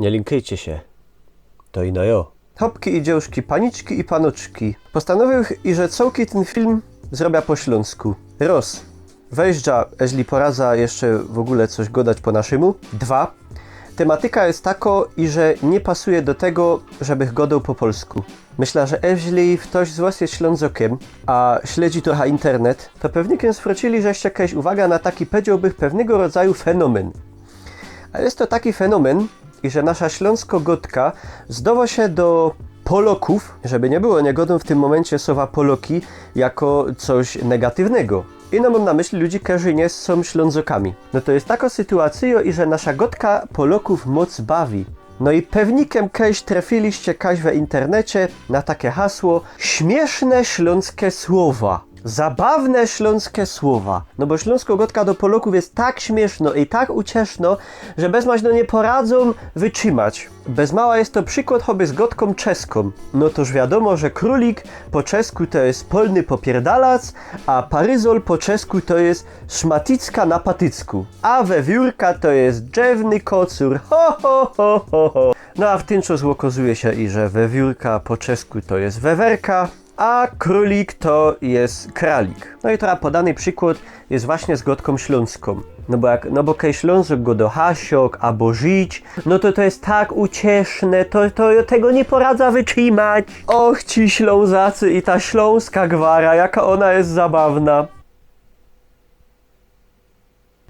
Nie linkujcie się. To i no jo. Hopki i dziełuszki, paniczki i panoczki. Postanowił, iże całki ten film zrobię po śląsku. Raz. Wejścia, jeśli poradza jeszcze w ogóle coś godać po naszemu. Dwa. Tematyka jest tako, iże nie pasuje do tego, żebych godał po polsku. Myślę, że jeśli ktoś z was jest ślązokiem, a śledzi trochę internet, to pewnie zwrócili, żeście jakaś uwaga na taki, powiedziałbym, pewnego rodzaju fenomen. A jest to taki fenomen, i że nasza śląsko-gotka zdoła się do Poloków, żeby nie było niegodą w tym momencie słowa Poloki jako coś negatywnego. I no mam na myśli ludzi, którzy nie są ślązokami. No to jest taka sytuacja, i że nasza gotka Poloków moc bawi. No i pewnikiem kiedyś trafiliście kaś w internecie na takie hasło śmieszne śląskie słowa. Zabawne śląskie słowa. No bo śląsko-gotka do Polaków jest tak śmieszno i tak ucieszno, że bez maźno nie poradzą wytrzymać. Bez mała jest to przykład choby z gotką czeską. No toż wiadomo, że królik po czesku to jest polny popierdalac, a paryzol po czesku to jest szmaticka na patycku. A wewiórka to jest drzewny kocur. Ho, ho, ho, ho, ho. No a w tym co złokazuje się i że wewiórka po czesku to jest wewerka, a królik to jest kralik. No i teraz podany przykład jest właśnie z śląską. No bo jak, no bo Ślązok go do hasiok albo żyć, no to to jest tak ucieszne, to, to tego nie poradza wytrzymać. Och ci Ślązacy i ta śląska gwara, jaka ona jest zabawna.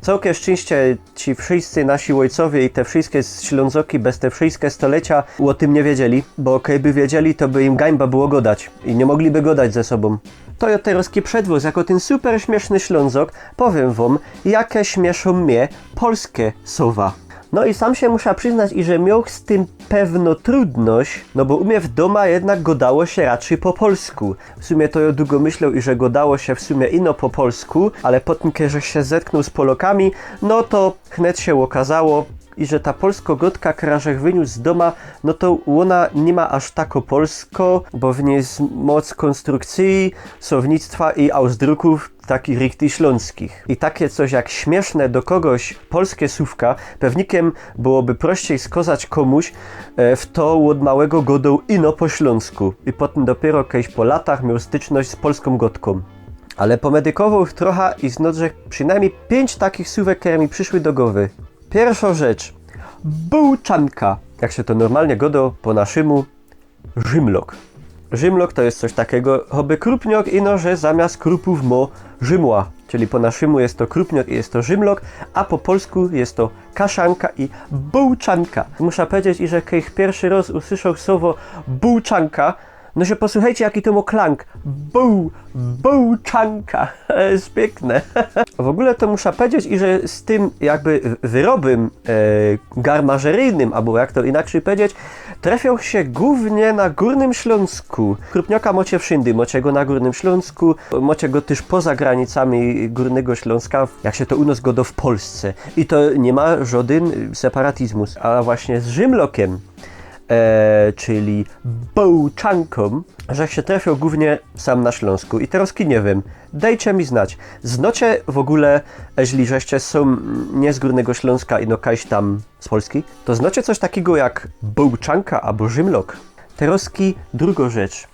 Całkiem szczęście ci wszyscy nasi ojcowie i te wszystkie ślązoki bez te wszystkie stolecia o tym nie wiedzieli, bo by wiedzieli, to by im gańba było godać i nie mogliby godać ze sobą. Toyoterowski przedwóz jako ten super śmieszny ślązok powiem wam, jakie śmieszą mnie polskie słowa. No i sam się muszę przyznać, i że miał z tym pewno trudność, no bo u mnie w doma jednak godało się raczej po polsku. W sumie to ja długo myślał, i że godało się w sumie ino po polsku, ale potem, kiedy się zetknął z Polokami, no to chnet się okazało, i że ta polsko-gotka krażech wyniósł z doma, no to ona nie ma aż tako polsko, bo w niej jest moc konstrukcji, słownictwa i ausdruków takich rikty śląskich. I takie coś jak śmieszne do kogoś polskie słówka, pewnikiem byłoby prościej skazać komuś e, w to od małego godą ino po śląsku. I potem dopiero kiedyś po latach miał styczność z polską gotką. Ale pomedykował trochę i znodrzech przynajmniej pięć takich słówek, które mi przyszły do głowy. Pierwsza rzecz. Bułczanka. Jak się to normalnie godo po naszemu, rzymlok. Rzymlok to jest coś takiego, choby krupniok ino, że zamiast krupów mo rzymła. Czyli po naszemu jest to krupniok i jest to rzymlok, a po polsku jest to kaszanka i bułczanka. Muszę powiedzieć, że kiedy pierwszy raz usłyszał słowo bułczanka, no że posłuchajcie, jaki to ma klank. Buł, bułczanka. jest piękne. w ogóle to muszę powiedzieć, i że z tym jakby wyrobem e, garmażeryjnym, albo jak to inaczej powiedzieć, trafią się głównie na Górnym Śląsku. Krupnioka mocie wszędy, mocie go na Górnym Śląsku, mocie go też poza granicami Górnego Śląska, jak się to u nas godo w Polsce. I to nie ma żaden separatizmus, a właśnie z Rzymlokiem e, czyli Bołczanką, że się trafią głównie sam na Śląsku. I teraz nie wiem, dajcie mi znać. Znocie w ogóle, jeśli żeście są nie z Górnego Śląska i no kaś tam z Polski, to znocie coś takiego jak Bołczanka albo Rzymlok. Teroski druga rzecz.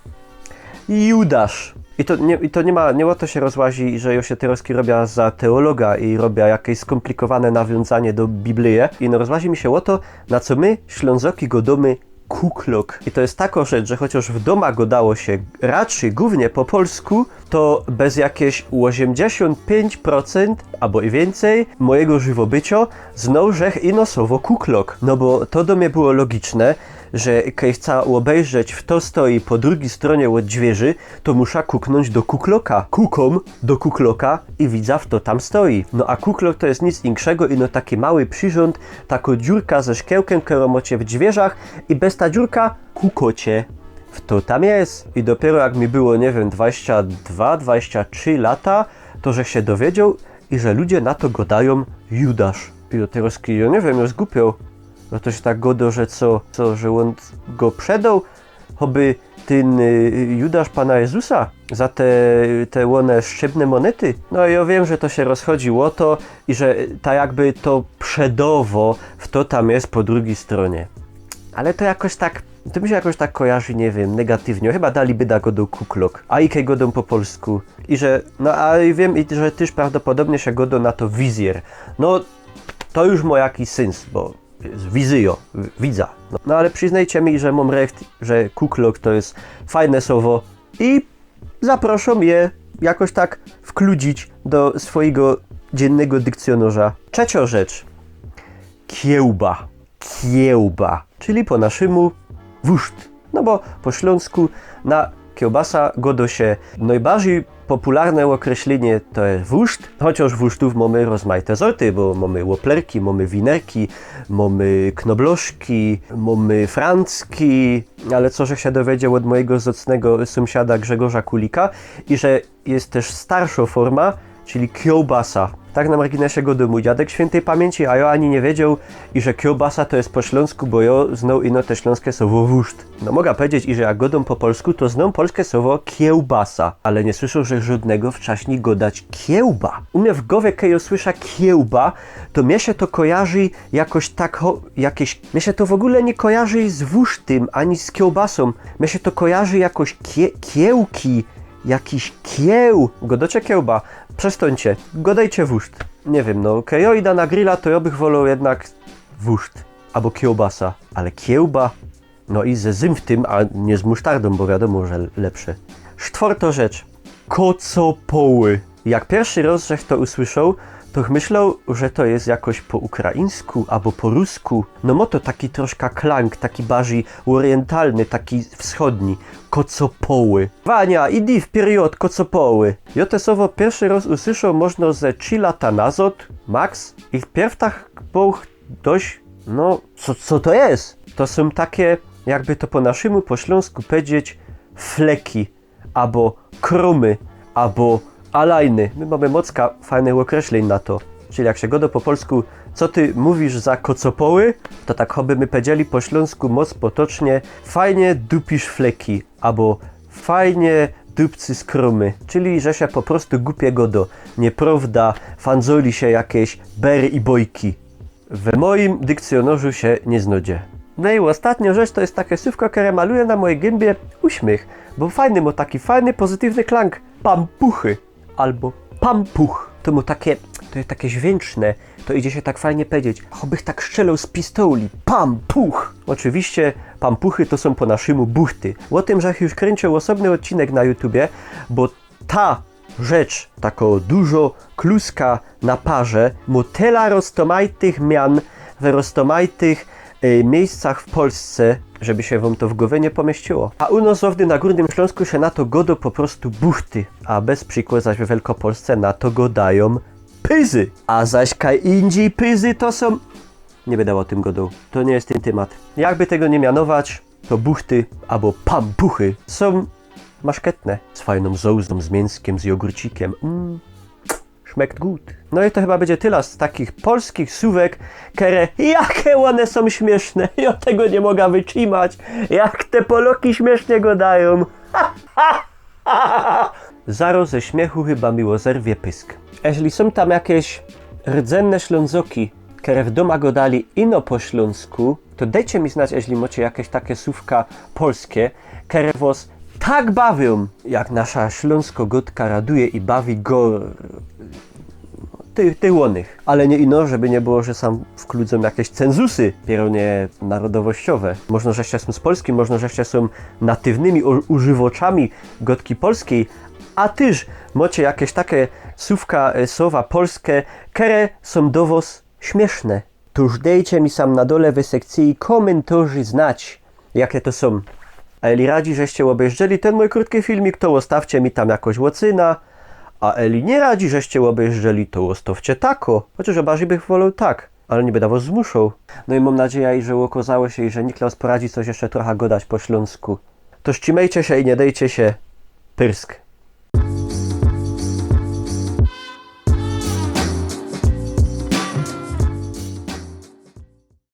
Judasz. I to nie, i to nie ma, nie o to się rozłazi, że Josietyroski robia za teologa i robia jakieś skomplikowane nawiązanie do Biblii. I no rozłazi mi się o to, na co my, Ślązoki, godomy kuklok. I to jest taka rzecz, że chociaż w domach go dało się raczej głównie po polsku, to bez jakieś 85% albo i więcej mojego żywobycia znał rzech ino słowo kuklok. No bo to do mnie było logiczne, że kiedy chcę obejrzeć w to stoi po drugiej stronie od dźwierzy, to muszę kuknąć do kukloka. Kukom do kukloka i widza w to tam stoi. No a kuklok to jest nic większego i no taki mały przyrząd, taka dziurka ze szkiełkiem, którą w dźwierzach i bez ta dziurka kukocie. To tam jest. I dopiero jak mi było, nie wiem, 22, 23 lata, to że się dowiedział i że ludzie na to godają Judasz. I do ja nie wiem, już głupią. No to się tak godo, że co, co, że on go przedał, choby ten y, Judasz Pana Jezusa za te, te łone szczebne monety. No ja wiem, że to się rozchodziło to i że tak jakby to przedowo w to tam jest po drugiej stronie. Ale to jakoś tak, to mi się jakoś tak kojarzy, nie wiem, negatywnie. Chyba daliby da go do kuklok, a i godą po polsku. I że, no a wiem, i że też prawdopodobnie się godo na to wizjer. No, to już ma jakiś sens, bo jest wizjo, w- widza. No, no ale przyznajcie mi, że mam recht, że kuklok to jest fajne słowo i zaproszę je jakoś tak wkludzić do swojego dziennego dykcjonarza. Trzecia rzecz. Kiełba. Kiełba. Czyli po naszemu wuszt. No bo po śląsku na kiełbasa godo się najbardziej popularne określenie to jest wuszt, chociaż wusztów mamy rozmaite sorty, bo mamy łoplerki, mamy winerki, mamy knobloszki, mamy francki, ale co, że się dowiedział od mojego zacnego sąsiada Grzegorza Kulika i że jest też starsza forma, czyli kiełbasa. Tak na marginesie go mój dziadek świętej pamięci, a ja ani nie wiedział, i że kiełbasa to jest po śląsku, bo ja znał ino te śląskie słowo wuszt. No mogę powiedzieć, i że jak godą po polsku, to znam polskie słowo kiełbasa, ale nie słyszę, że żadnego wcześniej godać kiełba. U mnie w głowie, kiedy ja słyszę kiełba, to mnie się to kojarzy jakoś tak, ho, jakieś, mnie się to w ogóle nie kojarzy z wusztym, ani z kiełbasą. Mnie się to kojarzy jakoś kie, kiełki, jakiś kieł. Godocie kiełba. Przestańcie. Godajcie wuszt. Nie wiem, no, idę na grilla, to ja bych wolał jednak wuszt. Albo kiełbasa. Ale kiełba? No i ze zym w tym, a nie z musztardą, bo wiadomo, że lepsze. Czwarta rzecz. Kocopoły. Jak pierwszy raz, żech to usłyszał, to myślał, że to jest jakoś po ukraińsku albo po rusku. No mo to taki troszkę klang, taki bardziej orientalny, taki wschodni. Kocopoły. Wania, idź w period kocopoły. Ja te słowo pierwszy raz usłyszał można ze 3 lata max. I w pierwszych był dość, no, co, co to jest? To są takie, jakby to po naszemu, po śląsku powiedzieć, fleki, albo krumy, albo alajny. My mamy mocka fajnych określeń na to. Czyli jak się godo po polsku, co ty mówisz za kocopoły, to tak choby my powiedzieli po śląsku moc potocznie, fajnie dupisz fleki, albo fajnie dupcy skrumy, czyli że się po prostu głupie godo, nieprawda, fanzoli się jakieś bery i bojki. W moim dykcjonarzu się nie znudzie. No i ostatnia rzecz to jest takie słówko, które maluje na mojej gębie uśmiech, bo fajny ma taki fajny, pozytywny klang. Pampuchy albo pampuch. To mu takie, to jest takie dźwięczne, to idzie się tak fajnie powiedzieć. Chobych tak strzelał z pistoli. Pampuch! Oczywiście pampuchy to są po naszemu buchty. O tym, że już kręcił osobny odcinek na YouTubie, bo ta rzecz, tako dużo kluska na parze, motela roztomajtych mian w e, miejscach w Polsce, żeby się wam to w głowie nie pomieściło. A u nas na Górnym Śląsku się na to godo po prostu buchty, a bez przykładu zaś w Wielkopolsce na to godają pyzy. A zaś kaj indziej pyzy to są... Nie będę o tym godał, to nie jest ten temat. Jakby tego nie mianować, to buchty albo pampuchy są maszketne. Z fajną zołzą, z mięskiem, z jogurcikiem. Mm, Schmeckt gut. No i to chyba będzie tyle z takich polskich słówek, które jakie one są śmieszne. Ja tego nie mogę wytrzymać. Jak te Poloki śmiesznie go dają. Zaro ze śmiechu chyba miło zerwie pysk. Jeśli są tam jakieś rdzenne ślązoki, które w doma go dali ino po śląsku, to dajcie mi znać, jeśli macie jakieś takie słówka polskie, które was tak bawią, jak nasza śląsko-gotka raduje i bawi go ty, tyłonych. Ale nie ino, żeby nie było, że sam wkludzą jakieś cenzusy, pieronie narodowościowe. Można, że są z Polski, można, że są natywnymi używoczami gotki polskiej, a tyż macie jakieś takie słówka, e, słowa polskie, które są do was śmieszne. Tuż dejcie mi sam na dole w sekcji komentarzy znać, jakie to są. A Eli radzi, żeście obejrzeli ten mój krótki filmik, to ostawcie mi tam jakoś łocyna. A Eli nie radzi, żeście obejrzeli, to ostawcie tako. Chociaż bardziej bych wolał tak, ale nie będę was zmuszał. No i mam nadzieję, że okazało się, że Niklaus poradzi coś jeszcze trochę godać po śląsku. To ścimejcie się i nie dejcie się. Pyrsk.